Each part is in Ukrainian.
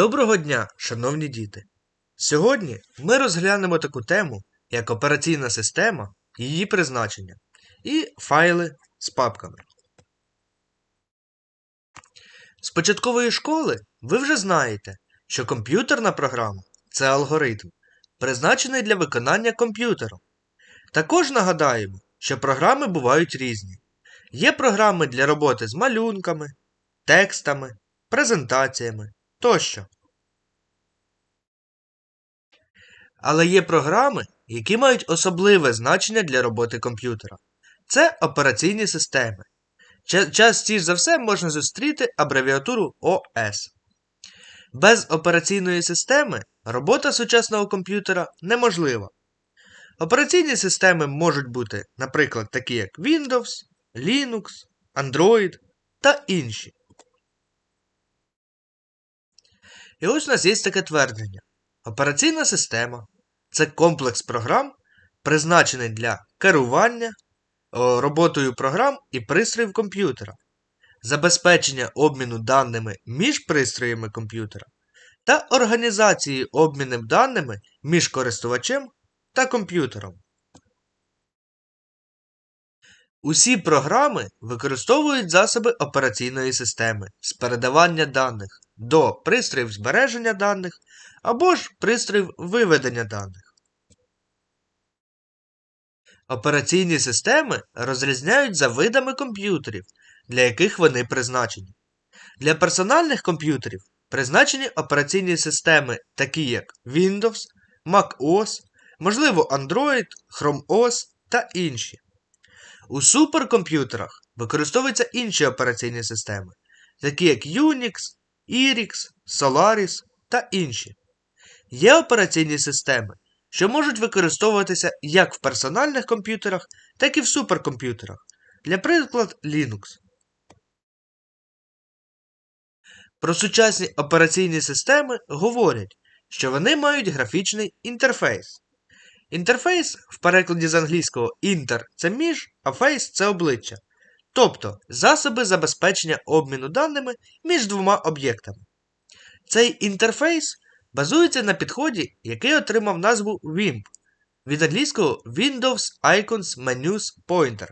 Доброго дня, шановні діти! Сьогодні ми розглянемо таку тему, як операційна система, її призначення і файли з папками. З початкової школи ви вже знаєте, що комп'ютерна програма це алгоритм, призначений для виконання комп'ютером. Також нагадаємо, що програми бувають різні. Є програми для роботи з малюнками, текстами, презентаціями тощо. Але є програми, які мають особливе значення для роботи комп'ютера. Це операційні системи. Ча- Частіше за все можна зустріти абревіатуру ОС. Без операційної системи робота сучасного комп'ютера неможлива. Операційні системи можуть бути, наприклад, такі як Windows, Linux, Android та інші. І ось у нас є таке твердження. Операційна система це комплекс програм, призначений для керування роботою програм і пристроїв комп'ютера, забезпечення обміну даними між пристроями комп'ютера та організації обміну даними між користувачем та комп'ютером. Усі програми використовують засоби операційної системи з передавання даних до пристроїв збереження даних або ж пристроїв виведення даних. Операційні системи розрізняють за видами комп'ютерів, для яких вони призначені. Для персональних комп'ютерів призначені операційні системи, такі як Windows, MacOS, можливо Android, Chrome OS та інші. У суперкомп'ютерах використовуються інші операційні системи, такі як Unix, Irix, Solaris та інші. Є операційні системи, що можуть використовуватися як в персональних комп'ютерах, так і в суперкомп'ютерах, для приклад Linux. Про сучасні операційні системи говорять, що вони мають графічний інтерфейс. Інтерфейс в перекладі з англійського інтер це між, а фейс це обличчя. Тобто засоби забезпечення обміну даними між двома об'єктами. Цей інтерфейс базується на підході, який отримав назву WIMP від англійського Windows Icons Menus Pointer,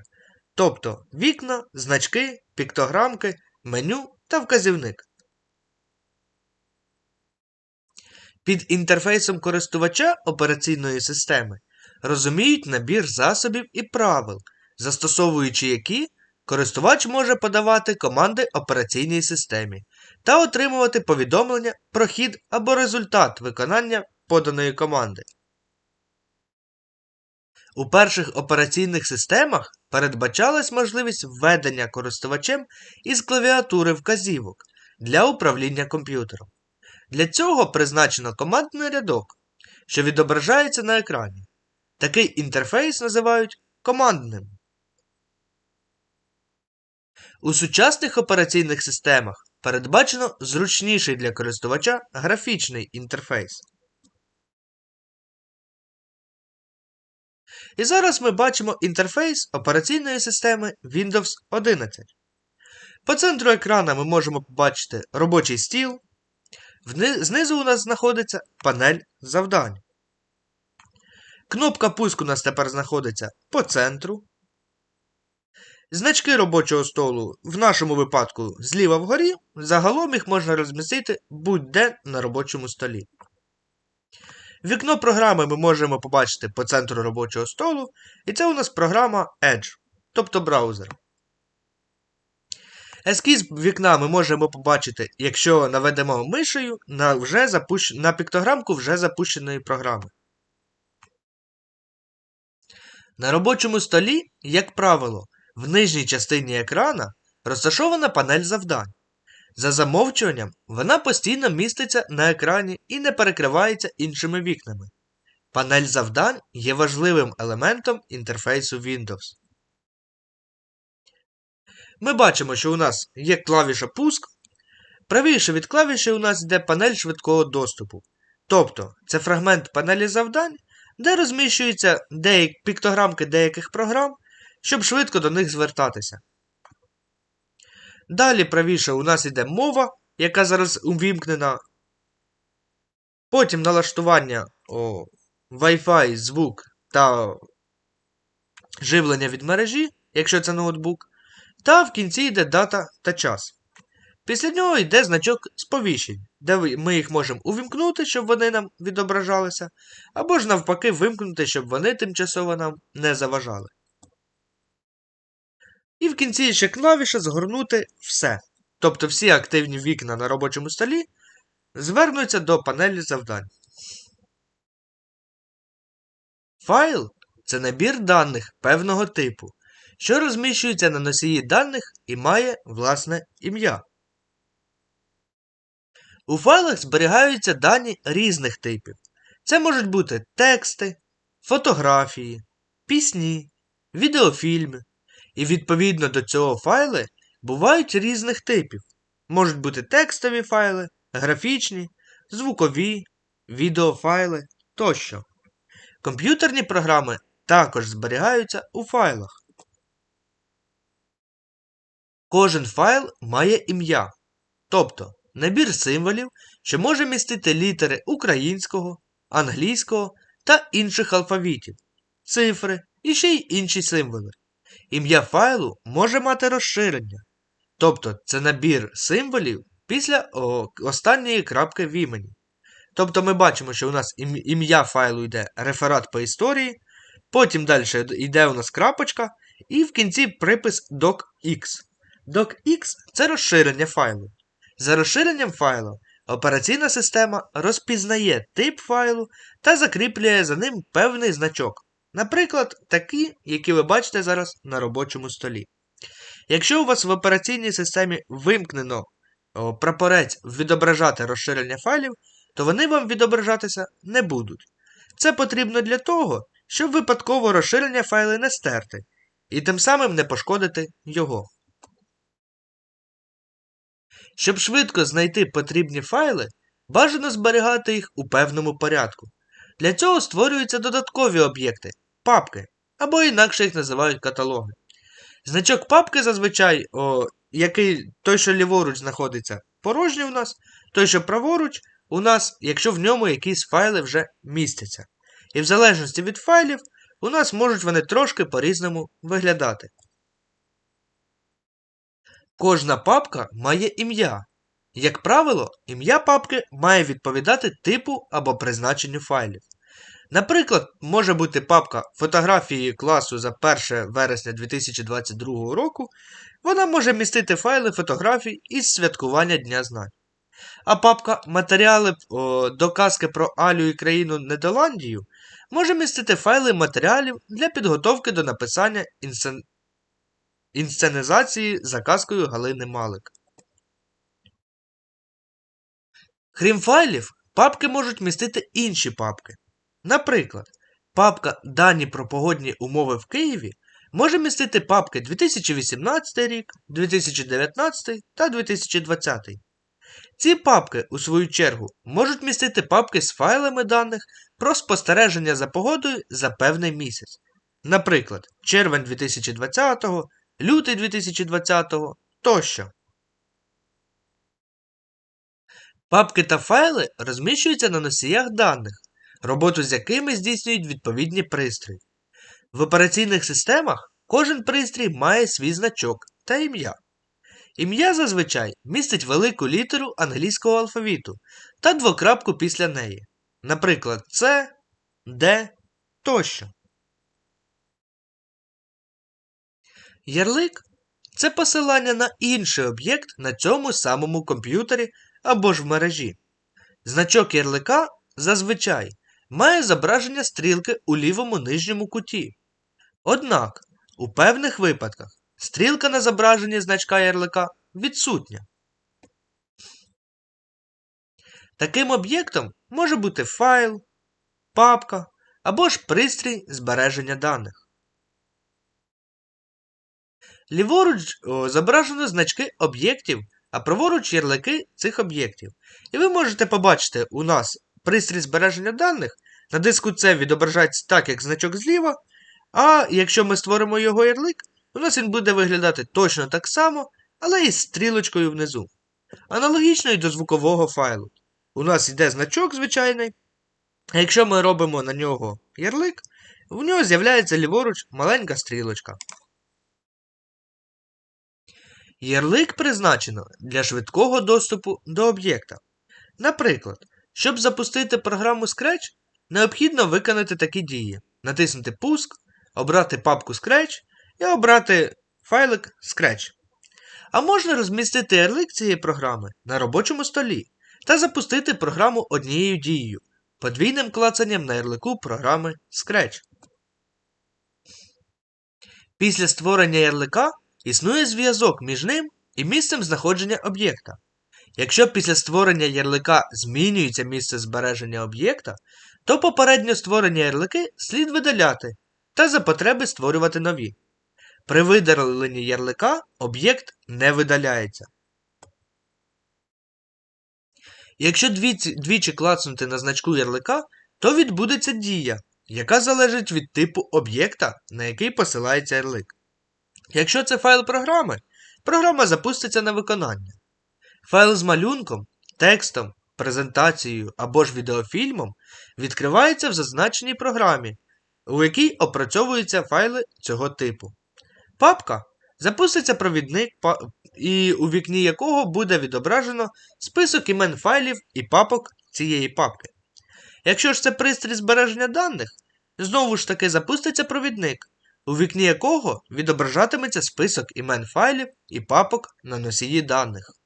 тобто вікна, значки, піктограмки, меню та вказівник. Під інтерфейсом користувача операційної системи розуміють набір засобів і правил, застосовуючи які користувач може подавати команди операційній системі та отримувати повідомлення про хід або результат виконання поданої команди. У перших операційних системах передбачалась можливість введення користувачем із клавіатури вказівок для управління комп'ютером. Для цього призначено командний рядок, що відображається на екрані. Такий інтерфейс називають командним. У сучасних операційних системах передбачено зручніший для користувача графічний інтерфейс. І зараз ми бачимо інтерфейс операційної системи Windows 11. По центру екрана ми можемо побачити робочий стіл. Знизу у нас знаходиться панель завдань. Кнопка пуску у нас тепер знаходиться по центру. Значки робочого столу в нашому випадку зліва вгорі, загалом їх можна розмістити будь-де на робочому столі. Вікно програми ми можемо побачити по центру робочого столу, і це у нас програма Edge, тобто браузер. Ескіз вікна ми можемо побачити, якщо наведемо мишею на, вже запущ... на піктограмку вже запущеної програми. На робочому столі, як правило, в нижній частині екрана розташована панель завдань. За замовчуванням, вона постійно міститься на екрані і не перекривається іншими вікнами. Панель завдань є важливим елементом інтерфейсу Windows. Ми бачимо, що у нас є клавіша пуск. Правіше від клавіші у нас йде панель швидкого доступу. Тобто це фрагмент панелі завдань, де розміщуються піктограмки деяких програм, щоб швидко до них звертатися. Далі правіше у нас йде мова, яка зараз увімкнена Потім налаштування о, Wi-Fi, звук та живлення від мережі, якщо це ноутбук. Та в кінці йде дата та час. Після нього йде значок сповіщень, де ми їх можемо увімкнути, щоб вони нам відображалися, або ж навпаки вимкнути, щоб вони тимчасово нам не заважали. І в кінці ще клавіша згорнути все. Тобто всі активні вікна на робочому столі звернуться до панелі завдань. Файл це набір даних певного типу, що розміщується на носії даних і має власне ім'я. У файлах зберігаються дані різних типів. Це можуть бути тексти, фотографії, пісні, відеофільми. І відповідно до цього файли бувають різних типів. Можуть бути текстові файли, графічні, звукові, відеофайли тощо. Комп'ютерні програми також зберігаються у файлах. Кожен файл має ім'я, тобто набір символів, що може містити літери українського, англійського та інших алфавітів, цифри і ще й інші символи. Ім'я файлу може мати розширення, тобто це набір символів після останньої крапки в імені. Тобто ми бачимо, що у нас ім'я файлу йде реферат по історії, потім далі йде у нас крапочка, і в кінці припис docx. Docx це розширення файлу. За розширенням файлу операційна система розпізнає тип файлу та закріплює за ним певний значок. Наприклад, такі, які ви бачите зараз на робочому столі. Якщо у вас в операційній системі вимкнено прапорець відображати розширення файлів, то вони вам відображатися не будуть. Це потрібно для того, щоб випадково розширення файли не стерти, і тим самим не пошкодити його. Щоб швидко знайти потрібні файли, бажано зберігати їх у певному порядку. Для цього створюються додаткові об'єкти папки, або інакше їх називають каталоги. Значок папки зазвичай, о, який той, що ліворуч знаходиться, порожній у нас, той, що праворуч, у нас, якщо в ньому якісь файли вже містяться. І в залежності від файлів, у нас можуть вони трошки по-різному виглядати. Кожна папка має ім'я. Як правило, ім'я папки має відповідати типу або призначенню файлів. Наприклад, може бути папка фотографії класу за 1 вересня 2022 року, вона може містити файли фотографій із святкування Дня знань. А папка Матеріали о, до казки про Алю і країну Нідерландію може містити файли матеріалів для підготовки до написання інсцен... інсценізації за казкою Галини Малик. Крім файлів, папки можуть містити інші папки. Наприклад, папка Дані про погодні умови в Києві може містити папки 2018 рік, 2019 та 2020. Ці папки, у свою чергу, можуть містити папки з файлами даних про спостереження за погодою за певний місяць. Наприклад, червень 2020, лютий 2020 тощо. Папки та файли розміщуються на носіях даних, роботу з якими здійснюють відповідні пристрої. В операційних системах кожен пристрій має свій значок та ім'я. Ім'я зазвичай містить велику літеру англійського алфавіту та двокрапку після неї. Наприклад, С, Д тощо. Ярлик це посилання на інший об'єкт на цьому самому комп'ютері або ж в мережі. Значок ярлика зазвичай має зображення стрілки у лівому нижньому куті. Однак, у певних випадках стрілка на зображенні значка ярлика відсутня. Таким об'єктом може бути файл, папка або ж пристрій збереження даних. Ліворуч о, зображено значки об'єктів, а праворуч ярлики цих об'єктів. І ви можете побачити у нас пристрій збереження даних на диску C відображається так, як значок зліва. А якщо ми створимо його ярлик, у нас він буде виглядати точно так само, але із стрілочкою внизу. Аналогічно і до звукового файлу. у нас йде значок звичайний. А якщо ми робимо на нього ярлик, в нього з'являється ліворуч маленька стрілочка. Ярлик призначено для швидкого доступу до об'єкта. Наприклад, щоб запустити програму Scratch, необхідно виконати такі дії: натиснути Пуск, обрати папку Scratch і обрати файлик Scratch. А можна розмістити ярлик цієї програми на робочому столі та запустити програму однією дією, подвійним клацанням на ярлику програми Scratch. Після створення ярлика існує зв'язок між ним і місцем знаходження об'єкта. Якщо після створення ярлика змінюється місце збереження об'єкта, то попередньо створені ярлики слід видаляти та за потреби створювати нові. При видаленні ярлика об'єкт не видаляється. Якщо двічі, двічі клацнути на значку ярлика, то відбудеться дія, яка залежить від типу об'єкта, на який посилається ярлик. Якщо це файл програми, програма запуститься на виконання. Файл з малюнком, текстом, презентацією або ж відеофільмом відкривається в зазначеній програмі, у якій опрацьовуються файли цього типу. Папка запуститься провідник, і у вікні якого буде відображено список імен файлів і папок цієї папки. Якщо ж це пристрій збереження даних, знову ж таки запуститься провідник, у вікні якого відображатиметься список імен файлів і папок на носії даних.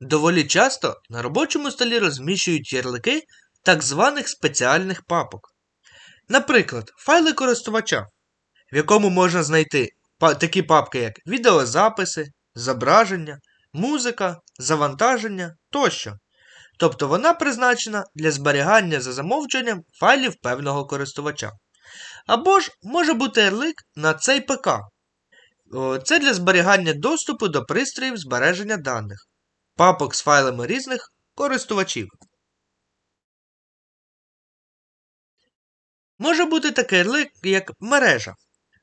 Доволі часто на робочому столі розміщують ярлики так званих спеціальних папок. Наприклад, файли користувача, в якому можна знайти такі папки, як відеозаписи, зображення, музика, завантаження тощо. Тобто вона призначена для зберігання за замовченням файлів певного користувача. Або ж може бути ярлик на цей ПК. Це для зберігання доступу до пристроїв збереження даних, папок з файлами різних користувачів. Може бути такий ярлик, як мережа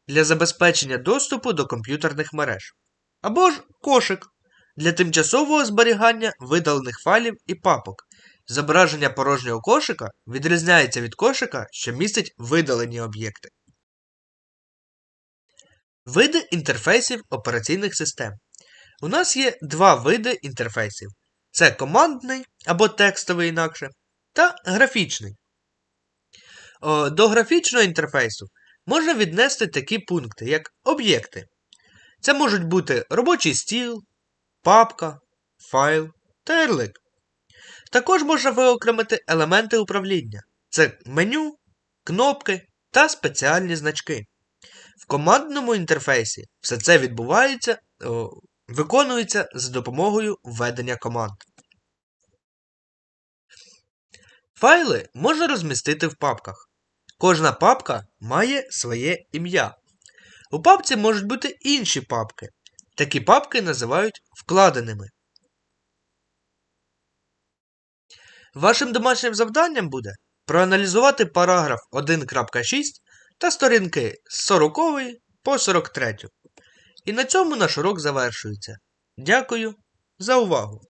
для забезпечення доступу до комп'ютерних мереж. Або ж кошик для тимчасового зберігання видалених файлів і папок. Зображення порожнього кошика відрізняється від кошика, що містить видалені об'єкти. Види інтерфейсів операційних систем. У нас є два види інтерфейсів: це командний або текстовий інакше, та графічний. До графічного інтерфейсу можна віднести такі пункти, як об'єкти. Це можуть бути робочий стіл, папка, файл та ярлик. Також можна виокремити елементи управління це меню, кнопки та спеціальні значки. В командному інтерфейсі все це відбувається, виконується за допомогою введення команд. Файли можна розмістити в папках. Кожна папка має своє ім'я. У папці можуть бути інші папки. Такі папки називають вкладеними. Вашим домашнім завданням буде проаналізувати параграф 1.6 та сторінки з 40 по 43. І на цьому наш урок завершується. Дякую за увагу!